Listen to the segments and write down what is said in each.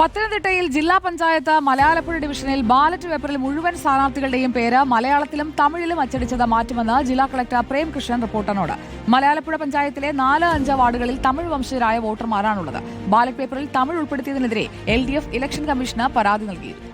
പത്തനംതിട്ടയിൽ ജില്ലാ പഞ്ചായത്ത് മലയാളപ്പുഴ ഡിവിഷനിൽ ബാലറ്റ് പേപ്പറിൽ മുഴുവൻ സ്ഥാനാർത്ഥികളുടെയും പേര് മലയാളത്തിലും തമിഴിലും അച്ചടിച്ചത് മാറ്റുമെന്ന് ജില്ലാ കളക്ടർ പ്രേംകൃഷ്ണൻ റിപ്പോർട്ടറിനോട്. മലയാളപ്പുഴ പഞ്ചായത്തിലെ നാല് അഞ്ച് വാർഡുകളിൽ തമിഴ് വംശജരായ വോട്ടർമാരാണുള്ളത്. ബാലറ്റ് പേപ്പറിൽ തമിഴ് ഉൾപ്പെടുത്തിയതിനെതിരെ എൽ ഡി എഫ് ഇലക്ഷൻ കമ്മീഷന് പരാതി നൽകിയിരുന്നു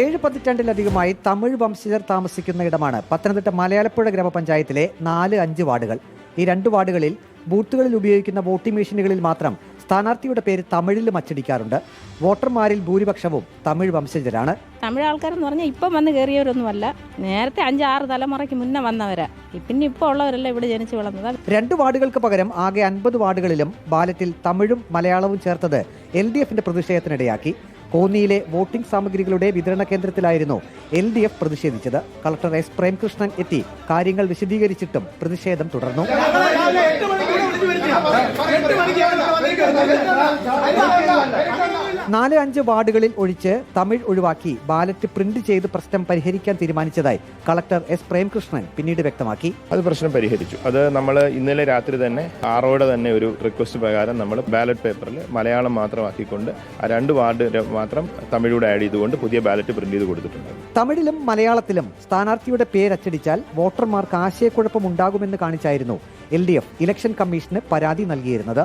ഏഴ് പതിറ്റാണ്ടിലധികമായി തമിഴ് വംശജർ താമസിക്കുന്ന ഇടമാണ് പത്തനംതിട്ട മലയാളപ്പുഴ ഗ്രാമപഞ്ചായത്തിലെ നാല് അഞ്ച് വാർഡുകൾ. ഈ രണ്ട് വാർഡുകളിൽ ബൂത്തുകളിൽ ഉപയോഗിക്കുന്ന വോട്ടിംഗ് മെഷീനുകളിൽ മാത്രം സ്ഥാനാർത്ഥിയുടെ പേര് തമിഴിലും അച്ചടിക്കാറുണ്ട്. വോട്ടർമാരിൽ ഭൂരിപക്ഷവും തമിഴ് വംശജരാണ്. തമിഴ് ആൾക്കാരെന്ന് പറഞ്ഞാൽ ഇപ്പം വന്ന് കയറിയവരൊന്നുമല്ല നേരത്തെ അഞ്ചാറ് തലമുറയ്ക്ക് മുന്നേ വന്നവരാ. പിന്നെ ഇപ്പോൾ ഉള്ളവരല്ല ഇവിടെ ജനിച്ചു വളർന്നത് രണ്ട് വാർഡുകൾക്ക് പകരം ആകെ അൻപത് വാർഡുകളിലും ബാലറ്റിൽ തമിഴും മലയാളവും ചേർത്തത് എൽ ഡി എഫിന്റെ പ്രതിഷേധത്തിനിടയാക്കി. കോന്നിയിലെ വോട്ടിംഗ് സാമഗ്രികളുടെ വിതരണ കേന്ദ്രത്തിലായിരുന്നു എൽ ഡി എഫ് പ്രതിഷേധിച്ചത്. കളക്ടർ എസ് പ്രേംകൃഷ്ണൻ എത്തി. കാര്യങ്ങൾ വിശദീകരിച്ചിട്ടും പ്രതിഷേധം തുടർന്നു. നാല് അഞ്ച് വാർഡുകളിൽ ഒഴിച്ച് തമിഴ് ഒഴിവാക്കി ബാലറ്റ് പ്രിന്റ് ചെയ്ത് പ്രശ്നം പരിഹരിക്കാൻ തീരുമാനിച്ചതായി കളക്ടർ എസ് പ്രേംകൃഷ്ണൻ പിന്നീട് വ്യക്തമാക്കി. അത് പ്രശ്നം പരിഹരിച്ചു. അത് നമ്മൾ ഇന്നലെ രാത്രി തന്നെ ആറോടെ തന്നെ ഒരു റിക്വസ്റ്റ് പ്രകാരം നമ്മൾ ബാലറ്റ് പേപ്പറിൽ മലയാളം മാത്രമാക്കിക്കൊണ്ട് ആ രണ്ട് വാർഡ് മാത്രം തമിഴൂടെ ആഡ് ചെയ്തുകൊണ്ട് പുതിയ ബാലറ്റ് പ്രിന്റ് ചെയ്ത് കൊടുത്തിട്ടുണ്ട്. തമിഴിലും മലയാളത്തിലും സ്ഥാനാർത്ഥിയുടെ പേരച്ചടിച്ചാൽ വോട്ടർമാർക്ക് ആശയക്കുഴപ്പമുണ്ടാകുമെന്ന് കാണിച്ചായിരുന്നു എൽ ഡി എഫ് ഇലക്ഷൻ കമ്മീഷന് പരാതി നൽകിയിരുന്നത്.